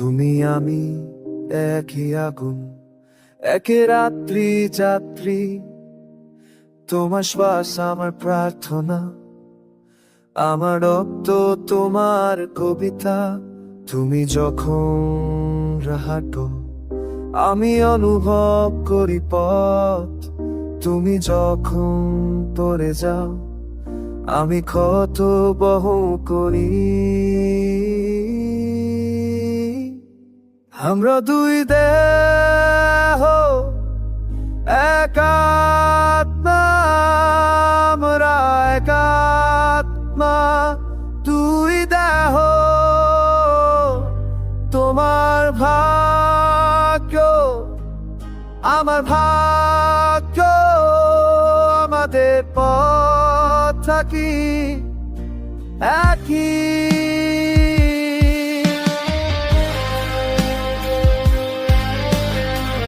তুমি আমি একই আগুন, একে রাত্রি যাত্রী। তোমার শ্বাস, আমার প্রার্থনা, আমার রক্ত, তোমার কবিতা। তুমি যখন হাঁটো আমি অনুভব করি পথ। তুমি যখন পড়ে যাও, আমি ক্ষত বহ করি। আমরা দুই দেহ একাত্মা আমরা একাত্মা দুই দেহ। তোমার ভাগ্য, আমার ভাগ্য, আমাদের পথ থাকি। একই